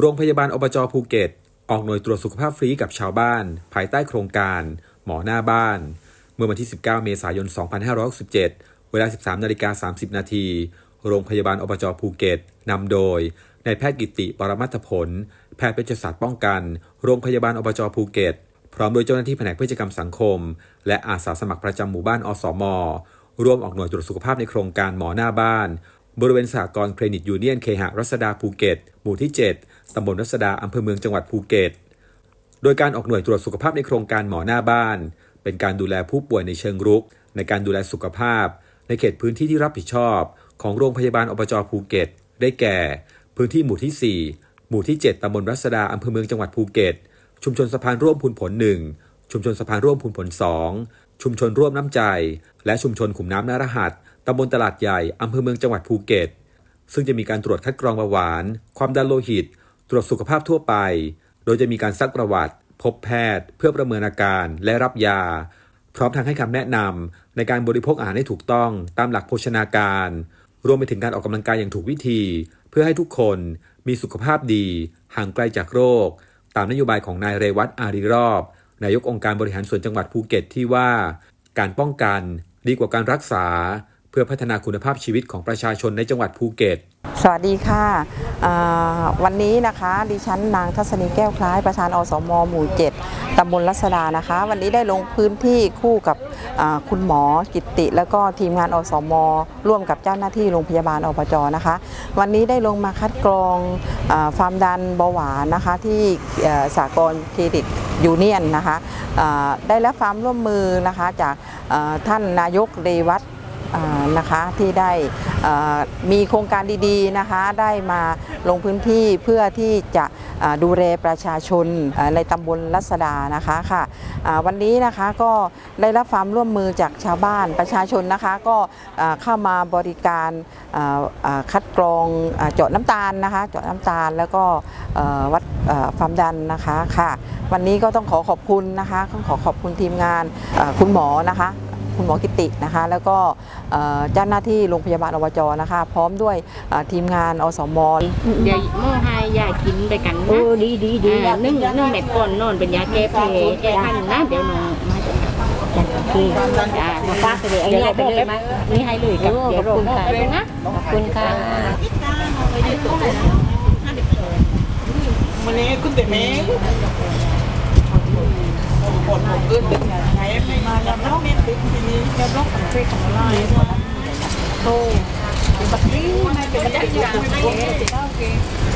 โรงพยาบาลอบจภูเก็ต ออกหน่วยตรวจสุขภาพฟรีกับชาวบ้าน ภายใต้โครงการ หมอหน้าบ้าน เมื่อวันที่ 19 เมษายน 2567 เวลา 13นาฬิกา30 นาที โรงพยาบาลอบจภูเก็ตนำโดยนายแพทย์กิติปรมัตถผล แพทย์เวชศาสตร์ป้องกัน โรงพยาบาลอบจภูเก็ต พร้อมโดยเจ้าหน้าที่แผนกเวชกรรมสังคม และอาสาสมัครประจำหมู่บ้านอสม ร่วมออกหน่วยตรวจสุขภาพในโครงการหมอหน้าบ้าน บริเวณสหกรณ์เครดิตยูเนียนเคหะรัศดาภูเก็ต หมู่ที่ 7 ตำบลรัศดาอำเภอเมืองจังหวัดภูเก็ต โดยการออกหน่วยตรวจสุขภาพในโครงการหมอหน้าบ้าน เป็นการดูแลผู้ป่วยในเชิงรุก ในการดูแลสุขภาพ ในเขตพื้นที่ที่รับผิดชอบ ของโรงพยาบาลอบจภูเก็ต ได้แก่ พื้นที่หมู่ที่ 4 หมู่ที่ 7 ตำบลรัศดาอำเภอเมืองจังหวัดภูเก็ต ชุมชนสะพานร่วมพูนผล1ชุมชนสะพานร่วมพูนผล2ชุมชนร่วมน้ำใจ และชุมชนขุมน้ำนารหัส ตำบลตลาดใหญ่อำเภอเมืองจังหวัดภูเก็ต ซึ่งจะมีการตรวจคัดกรองเบาหวาน ความดันโลหิต ตรวจสุขภาพทั่วไป โดยจะมีการซักประวัติ พบแพทย์ เพื่อประเมินอาการและรับยา พร้อมทั้งให้คำแนะนำในการบริโภคอาหารให้ถูกต้องตามหลักโภชนาการ รวมไปถึงการออกกำลังกายอย่างถูกวิธี เพื่อให้ทุกคนมีสุขภาพดี ห่างไกลจากโรค ตามนโยบายของนายเรวัตอารีรอบ นายกองค์การบริหารส่วนจังหวัดภูเก็ตที่ว่า การป้องกันดีกว่าการรักษา พื่อพัฒนาคุณภาพชีวิตของประชาชนในจังหวัดภูเก็ต สวัสดีค่ะ วันนี้นะคะดิฉันนางทัศนีแก้วคล้ายประธานอสมหมู่ 7ตำบลรัศดานะคะ วันนี้ได้ลงพื้นที่คู่กับคุณหมอกิติ แล้วก็ทีมงานอสม ร่วมกับเจ้าหน้าที่โรงพยาบาลอบจนะคะ วันนี้ได้ลงมาคัดกรองอาความดันเบาหวานนะคะที่สากลเครดิตยูเนียนนะคะได้รับความร่วมมือนะคะจากท่านนายกเรวัต นะคะที่ได้มีโครงการดีๆนะคะได้มาลงพื้นที่เพื่อที่จะดูแลประชาชนในตำบลรัศดานะคะค่ะวันนี้นะคะก็ได้รับความร่วมมือจากชาวบ้านประชาชนนะคะก็เข้ามาบริการคัดกรองเจาะน้ำตาลนะคะเจาะน้ำตาลแล้วก็วัดความดันนะคะค่ะ วันนี้ก็ต้องขอขอบคุณนะคะต้องขอขอบคุณทีมงานคุณหมอนะคะ คุณหมอกิตินะคะ แล้วก็เอ่อเจ้าหน้าที่โรงพยาบาลอบจนะคะ พร้อมด้วยเอ่อทีมงานอสมยายหม้อให้ยายกินไปกันเอนะอดีดีดีอ่านึ่งนึ่งเม็ดก่อนนอนเป็นยาแก้แพ้แก้คันนะเดี๋ยวน้องมาจะโอเคจ้ามาฝากไปเลยไอ้เดี๋ยวเนี่ยเราไปบอกเลยแบไหมบนี่ให้เลยกับเออเดี๋ยวขอบคุณเราค่ะเลยนะขอบคุณค่ะวันนี้คุณเต๋เม้งปวดหัวขึ้นไหนไม่มาแล้วน้องเมนตึกทีนี้ แกบล็อกของเฟซของเราโทรบัตรนี้ไม่เป็นยักษ์ยักษ์ไม่ได้